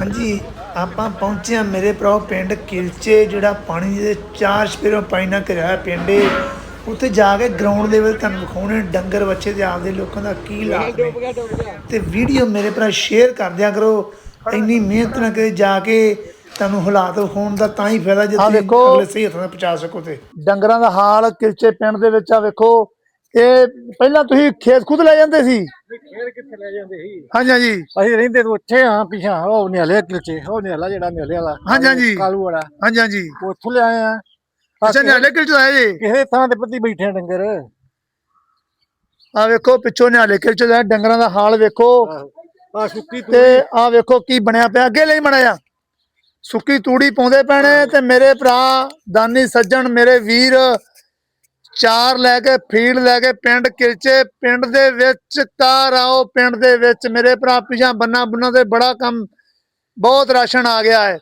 ਹਾਂਜੀ ਆਪਾਂ ਪਹੁੰਚੇ ਹਾਂ ਮੇਰੇ ਭਰਾ ਪਿੰਡ ਕਿਲਚੇ ਜਿਹੜਾ ਪਾਣੀ ਦੇ ਚਾਰ ਸਪੇਰੋਂ ਪਾਣੀ ਨਾਲ ਘਿਰਿਆ ਪਿੰਡ ਉੱਥੇ ਜਾ ਕੇ ਗਰਾਊਂਡ ਲੈਵਲ ਤੁਹਾਨੂੰ ਵਿਖਾਉਣੇ ਡੰਗਰ ਬੱਚੇ ਤੇ ਆਪਦੇ ਲੋਕਾਂ ਦਾ ਕੀ ਹਾਲਾਤ ਨੇ। ਤੇ ਵੀਡੀਓ ਮੇਰੇ ਭਰਾ ਸ਼ੇਅਰ ਕਰ ਦਿਆ ਕਰੋ। ਇੰਨੀ ਮਿਹਨਤ ਨਾਲ ਕਰੇ ਜਾ ਕੇ ਤੁਹਾਨੂੰ ਹਾਲਾਤ ਵਿਖਾਉਣ ਦਾ ਤਾਂ ਹੀ ਫਾਇਦਾ ਜੇ ਤੁਸੀਂ। ਅਗਲੇ ਸਹੀ ਹੱਥਾਂ ਨਾਲ ਪਹੁੰਚਾ ਸਕੋ ਤੇ। ਡੰਗਰਾਂ ਦਾ ਹਾਲ ਕਿਲਚੇ ਪਿੰਡ ਦੇ ਵਿੱਚ ਆ ਵੇਖੋ। ਇਹ ਪਹਿਲਾਂ ਤੁਸੀਂ ਖੇਤ ਖੁਦ ਲੈ ਜਾਂਦੇ ਸੀ? ਖੇਰ ਕਿੱਥੇ ਲੈ ਜਾਂਦੇ ਸੀ? ਹਾਂਜੀ ਹਾਂਜੀ। ਅਸੀਂ ਰਹਿੰਦੇ ਤਾਂ ਉੱਥੇ ਆ ਪਿਛਾ ਉਹ ਨਿਹਲੇ ਕਿਲਚੇ ਉਹ ਨਿਹਲਾ ਜਿਹੜਾ ਨਿਹਲੇ ਵਾਲਾ ਹਾਂਜੀ, ਹਾਂਜੀ। ਕਾਲੂ ਵਾਲਾ। ਹਾਂਜੀ ਹਾਂਜੀ। ਉੱਥੋਂ ਲਿਆਏ ਆ। ਅੱਛਾ ਨਿਆਲੇ ਕਿਲਚੇ ਆਏ ਜੀ? ਕਿਸੇ ਥਾਂ ਤੇ ਪੱਤੀ ਬੈਠੇ ਆ ਡੰਗਰ। ਆ ਵੇਖੋ ਪਿੱਛੋਂ ਨਿਆਲੇ ਕਿਲਚੇ ਦਾ ਡੰਗਰਾਂ ਦਾ ਹਾਲ ਵੇਖੋ। ਆ ਸੁੱਕੀ ਤੂੰ ਆ ਵੇਖੋ ਕੀ ਬਣਿਆ ਪਿਆ ਅੱਗੇ ਲਈ ਮੜਿਆ ਸੁੱਕੀ ਤੂੜੀ ਪਾਉਂਦੇ ਪੈਣੇ ਤੇ ਮੇਰੇ ਭਰਾ ਦਾਨੀ ਸੱਜਣ ਮੇਰੇ ਵੀਰ ਚਾਰ ਲੈ ਕੇ ਫੀਡ ਲੈ ਕੇ ਪਿੰਡ ਕਿਲਚੇ ਪਿੰਡ ਦੇ ਵਿੱਚ ਕਾਰ ਆਓ ਪਿੰਡ ਦੇ ਵਿੱਚ ਮੇਰੇ ਭਰਾ ਪਿਛਾਂ ਬੰਨਾ ਬੰਨਾ ਤੇ ਬੜਾ ਕੰਮ ਬਹੁਤ ਰਾਸ਼ਨ ਆ ਗਿਆ ਹੈ।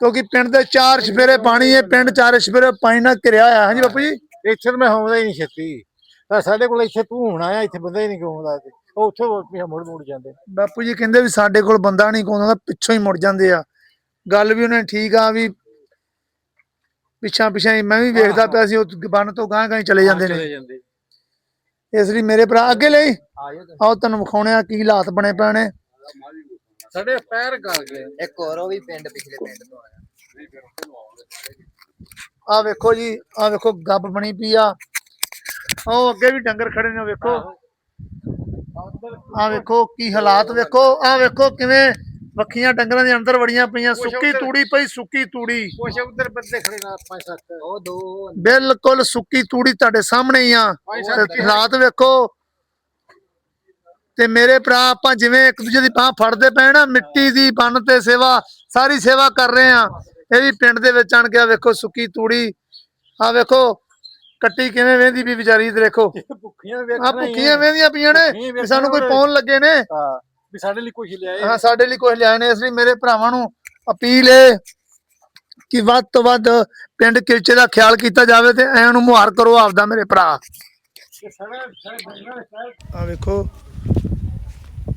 ਕਿਉਂਕਿ ਪਿੰਡ ਦੇ ਚਾਰ ਛਪੇਰੇ ਪਾਣੀ ਹੈ ਪਿੰਡ ਚਾਰ ਛਪੇਰੇ ਪਾਣੀ ਨਾਲ ਘਿਰਿਆ ਹੋਇਆ ਹਾਂਜੀ ਬਾਪੂ ਜੀ? ਇੱਥੇ ਮੈਂ ਆਉਂਦਾ ਹੀ ਨਹੀਂ ਛੇਤੀ। ਤਾਂ ਸਾਡੇ ਕੋਲ ਇੱਥੇ ਤੂੰ ਹੁਣ ਆਇਆ ਇੱਥੇ ਬੰਦਾ ਹੀ ਨਹੀਂ ਆਉਂਦਾ ਤੇ ਉਹ ਉੱਥੇ ਪਿਛਾ ਮੁੜ ਮੁੜ ਜਾਂਦੇ। ਬਾਪੂ ਜੀ ਕਹਿੰਦੇ ਵੀ ਸਾਡੇ ਕੋਲ ਬੰਦਾ ਨਹੀਂ ਕੋਉਂਦਾ ਪਿੱਛੋਂ ਹੀ ਮੁੜ ਜਾਂਦੇ ਆ। ਗੱਲ ਵੀ ਉਹਨੇ ਠੀਕ ਆ ਵੀ ਪਿੱਛਾਂ ਪਿੱਛਾਂ ਹੀ ਮੈਂ ਵੀ ਵੇਖਦਾ ਪਿਆ ਸੀ ਉਹ ਬੰਨ ਤੋਂ ਗਾਂ ਗਾਂ ਹੀ ਚਲੇ ਜਾਂਦੇ ਨੇ। ਚਲੇ ਜਾਂਦੇ। ਇਸ ਲਈ ਮੇਰੇ ਭਰਾ ਅੱਗੇ ਲਈ। ਆਇਓ ਆਓ ਤੁਹਾਨੂੰ ਵਿਖਾਉਣੇ ਆ ਕੀ ਹਾਲਾਤ ਬਣੇ ਪਏ ਨੇ। ਸਾਡੇ ਪੈਰ ਗਲ ਗਏ। ਇੱਕ ਹੋਰ ਉਹ ਵੀ ਪਿੰਡ ਪਿਛਲੇ ਪਿੰਡ ਤੋਂ ਆਇਆ। ਆ ਵੇਖੋ ਜੀ ਆ ਵੇਖੋ ਗੱਬ ਬਣੀ ਪਈ ਆ। ਉਹ ਅੱਗੇ ਵੀ ਡੰਗਰ ਖੜੇ ਨੇ ਵੇਖੋ। ਆ ਵੇਖੋ। ਕੀ ਹਾਲਾਤ ਵੇਖੋ ਆ ਵੇਖੋ ਕਿਵੇਂ ਵੱਖੀਆਂ ਡੰਗਰਾਂ ਦੇ ਅੰਦਰ ਵੜੀਆਂ ਪਈਆਂ ਸੁੱਕੀ ਤੂੜੀ ਪਈ ਸੁੱਕੀ ਤੂੜੀ। ਕੁਛ ਉਧਰ ਬੰਦੇ ਖੜੇ ਨਾ ਪੰਜ ਸੱਤ। ਉਹ ਦੋ। ਬਿਲਕੁਲ ਸੁੱਕੀ ਤੂੜੀ ਤੁਹਾਡੇ ਸਾਹਮਣੇ ਹੀ ਆ। ਤੇ ਹਾਲਾਤ ਵੇਖੋ। ਤੇ ਮੇਰੇ ਭਰਾ ਆਪਾਂ ਜਿਵੇਂ ਇੱਕ ਦੂਜੇ ਦੀ ਬਾਹ ਫੜਦੇ ਪਏ ਨਾ ਮਿੱਟੀ ਦੀ ਬੰਨ ਤੇ ਸੇਵਾ ਸਾਰੀ ਸੇਵਾ ਕਰ ਰਹੇ ਆ। ਇਹ ਵੀ ਪਿੰਡ ਦੇ ਵਿੱਚ ਆਣ ਕੇ ਵੇਖੋ ਸੁੱਕੀ ਤੂੜੀ। ਆ ਵੇਖੋ ਕੱਟੀ ਕਿਵੇਂ ਵੇਂਦੀ ਵੀ ਵਿਚਾਰੀ ਦੇਖੋ ਭੁੱਖੀਆਂ ਆ ਵੇਖਣਾ ਭੁੱਖੀਆਂ ਵੇਂਦੀਆਂ ਪਈਆਂ ਨੇ ਸਾਨੂੰ ਕੋਈ ਪਾਉਣ ਲੱਗੇ ਨੇ? ਹਾਂ। ਵੀ ਸਾਡੇ ਲਈ ਕੁਝ ਲਿਆਏ ਹਾਂ ਸਾਡੇ ਲਈ ਕੁਝ ਲਿਆਏ ਨੇ। ਇਸ ਲਈ ਮੇਰੇ ਭਰਾਵਾਂ ਨੂੰ ਅਪੀਲ ਹੈ ਕਿ ਵੱਧ ਤੋਂ ਵੱਧ ਪਿੰਡ ਕਿਲਚੇ ਦਾ ਖਿਆਲ ਕੀਤਾ ਜਾਵੇ ਤੇ ਐਂ ਨੂੰ ਮੁਹਾਰ ਕਰੋ ਆਪਦਾ ਮੇਰੇ ਭਰਾ। ਆ ਵੇਖੋ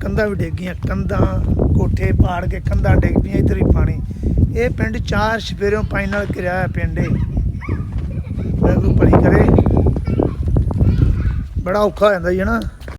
ਕੰਧਾਂ ਵੀ ਡਿੱਗ ਗਈਆਂ ਕੰਧਾਂ ਕੋਠੇ ਪਾੜ ਕੇ ਕੰਧਾਂ ਡਿੱਗ ਪਈਆਂ ਇੱਧਰ ਹੀ ਪਾਣੀ। ਇਹ ਪਿੰਡ ਚਾਰ ਸਪੇਰਿਓਂ ਪਾਣੀ ਨਾਲ ਘਿਰਿਆ ਹੋਇਆ ਪਿੰਡ ਏ। ਵਾਹਿਗੁਰੂ ਭਲੀ ਕਰੇ। ਬੜਾ ਔਖਾ ਹੋ ਜਾਂਦਾ ਜੀ ਹਨਾ